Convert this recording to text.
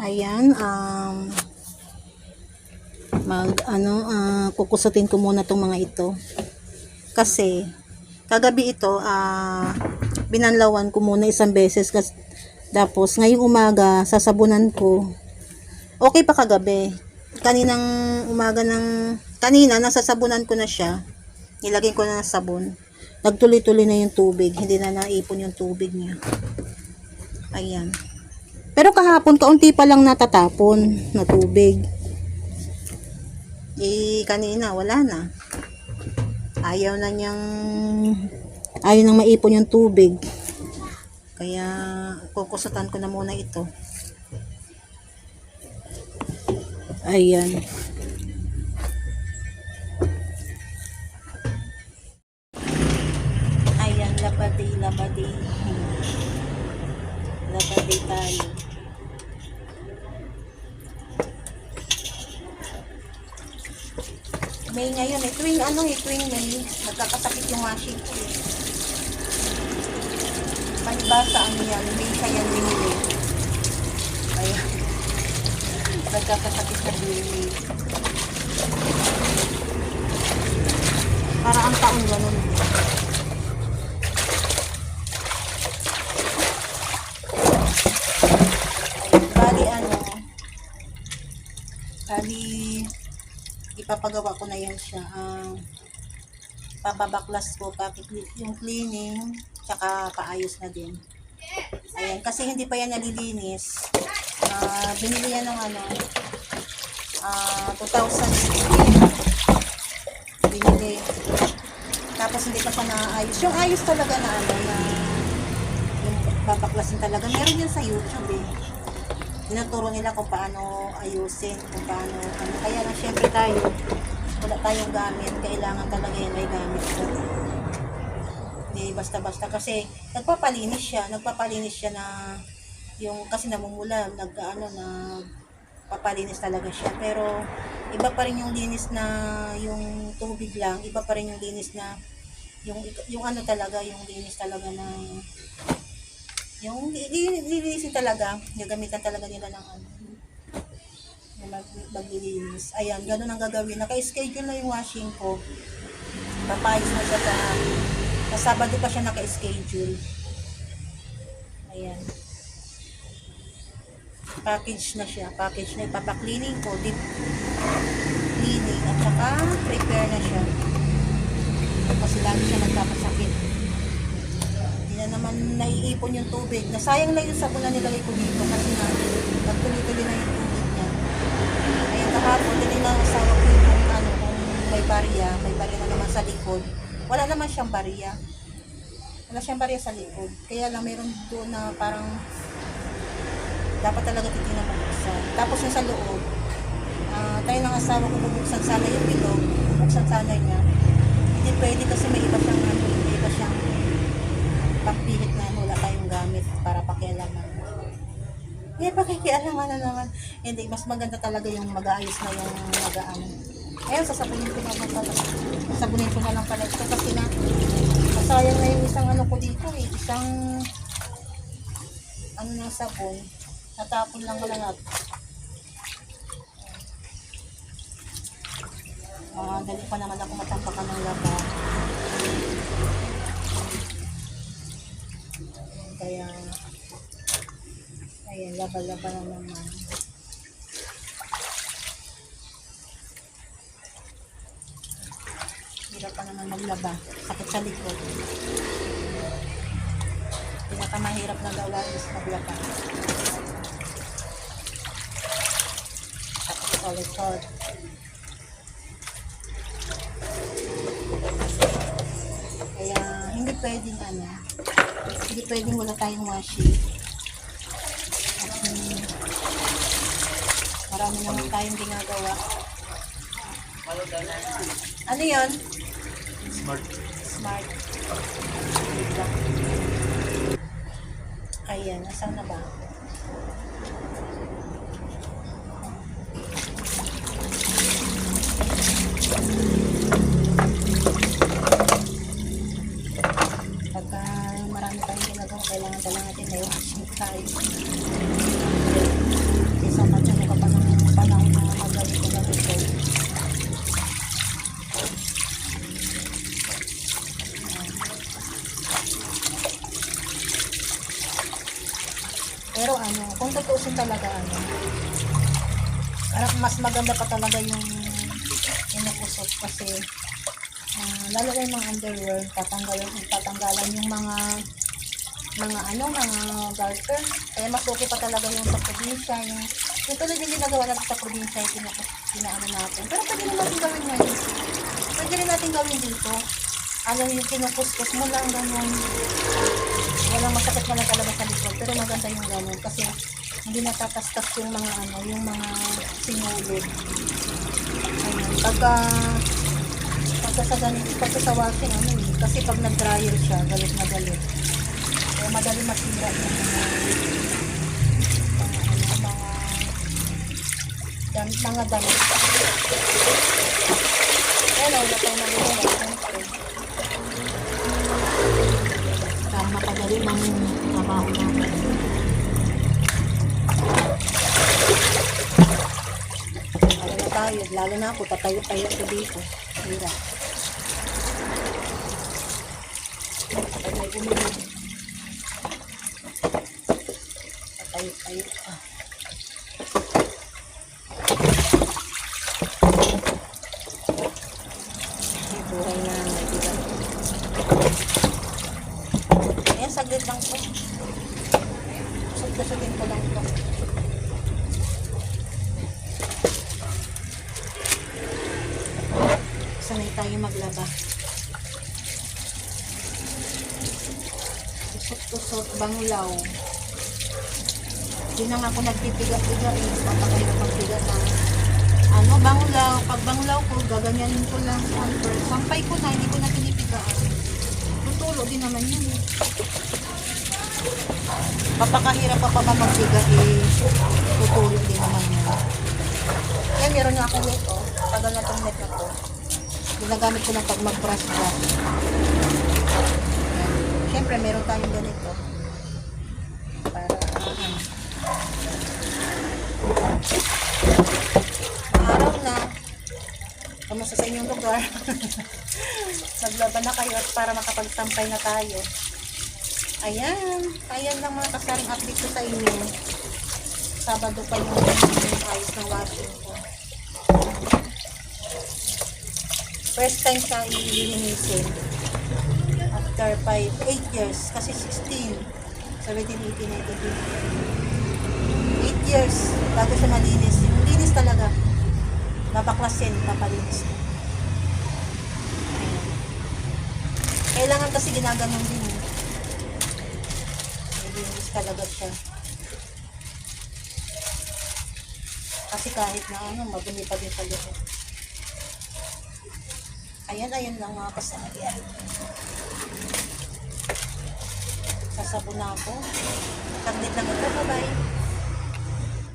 Ayan, um, mag, ano, ah, kukusutin ko muna tong mga ito. Kasi, kagabi ito, ah, binanlawan ko muna isang beses. Kas, tapos, ngayong umaga, sasabunan ko. Okay pa kagabi. Kaninang umaga ng, kanina, nasasabunan ko na siya. Nilagyan ko na ng sabon. Nagtuloy-tuloy na yung tubig. Hindi na naipon yung tubig niya. Ayan. Pero kahapon, kaunti pa lang natatapon na tubig. Eh, kanina, wala na. Ayaw na niyang, ayaw nang maipon yung tubig. Kaya, kukusutan ko na muna ito. Ayan, May ngayon eh, tuwing ano eh, tuwing May, nagkakasakit yung washing ko eh. Palibasa ano yan, may yan binili. Ayan. Nagkakasakit sa binili. Para ang taon ganun. Bali ano, bali ipapagawa ko na yan siya. Ah, papabaklas ko, yung cleaning, tsaka paayos na din. Ayan, kasi hindi pa yan nalilinis. Ah, binili yan ng ano, ah 2016. Binili. Tapos hindi pa siya naayos. Yung ayos talaga na ano, na yung babaklasin talaga. Meron yan sa YouTube eh. Tinuturo nila kung paano ayusin, kung paano, ano. Kaya lang syempre tayo, wala tayong gamit. Kailangan talaga yan may gamit ko. Hindi basta-basta kasi nagpapalinis siya, nagpapalinis siya na yung kasi namumula, nagkaano na papalinis talaga siya. Pero iba pa rin yung linis na yung tubig lang, iba pa rin yung linis na yung yung ano talaga, yung linis talaga na yung li- li- lilinisin talaga, gagamitan talaga nila ng ano, maglilinis. Ayan, ganun ang gagawin. Naka-schedule na yung washing ko. Papayos na siya sa, sa Sabado pa siya naka-schedule. Ayan. Package na siya. Package na ipapaklining ko. Deep cleaning. At saka prepare na siya. Kasi lagi siya nagkakasakit. Na naman naiipon yung tubig. Nasayang lang yung sabon na nilagay ko dito kasi na nagtuloy-tuloy na yung tubig niya. Ayan, kahapon, din na ang asawa ko yung ano, kung may barya, may barya na naman sa likod. Wala naman siyang barya. Wala siyang barya sa likod. Kaya lang meron doon na parang dapat talaga titingnan mo buksan. Tapos yung sa loob, ah tayo ng asawa ko bubuksan sana yung bilog, bubuksan sana niya. Hindi pwede kasi may iba siyang ano, pagpihit na wala tayong gamit para pakialaman. Eh, pakikialaman na naman. Hindi, mas maganda talaga yung mag-aayos na yung mag-aano. Ayun, sasabunin ko naman pala. Sasabunin ko na lang pala ito kasi na masayang na yung isang ano ko dito eh. Isang ano ng sabon. Natapon lang lang at Ah, dali pa naman ako matampakan ng laba. Kaya, ayan, laba-laba na naman. Hirap pa naman maglaba. Sakit sa likod. Pinakamahirap na gawain is maglaba. Sakit sa likod. Kaya hindi pwedeng ano, hindi pwedeng wala tayong washing. At mm, marami naman tayong ginagawa. Ano yon? Smart. Smart. Ayan, asan na ba? Pagka marami tayong ginagawa, kailangan talaga natin may washing tayo. Kaysa Pero ano, tutuusin talaga ano, parang mas maganda pa talaga yung inukusot kasi ah, lalo na yung mga underwear, tatanggalan, tatanggalan yung mga mga ano, mga garter. Kaya mas okay pa talaga yung sa probinsya, yung, yung tulad yung ginagawa natin sa probinsya, yung pinakus, pinaano natin. Pero pwede rin natin gawin ngayon. Pwede rin natin gawin dito. Ano yung kinukuskus mo lang, ganyan. Walang masakit na talaga sa likod. Pero maganda yung ganun kasi hindi natatastas yung mga ano, yung mga sinulid. Ayun. Pagka pagka sa ganun, pagka sa washing, ano eh, kasi pag nag-dryer siya, galit na galit. Kaya madali masira yung mga mga, mga dam, mga damit. Ayun, wala tayo na lalo na ako, tatayo-tayo ako dito. Hirap. Tatayo-tayo ka. Ay, buhay na may bigat. Ayan, saglit lang po. Sugda-sugin ko lang ito. Sanay tayo maglaba. Tusot-tusot, banglaw. Na nga ako nagpipiga-piga eh. Papakahirap ang piga na. Ano, banglaw. Pag banglaw ko, gaganyanin ko lang. Sampai, sampay ko na, hindi ko na pinipigaan. Tutulo din naman yun eh. Papakahirap pa pa ba magpiga eh. Tutulo din naman yun. Yan, meron na akong net oh. Tagal na tong net na to. Ginagamit ko lang pag mag-brush brush. Siyempre, meron tayong ganito. Para, ano. Araw na. Kamusta sa inyong lugar? Naglaban na kayo at para makapagsampay na tayo. Ayan. Ayan lang mga kasaring update ko sa inyo. Sabado pa yung ayos ng washing ko. First time siya ililinisin. After 5, 8 years. Kasi 16. 17, 18, 19, 8 years bago siya malinis. Yung linis talaga. Babaklasin, papalinis. Kailangan kasi ginaganon din. eh. Nilinis talaga siya. Kasi kahit na ano, madumi pa din sa. Ayan, ayan lang mga kasari. Sasabon na ako. Saglit lang ito. Bye-bye.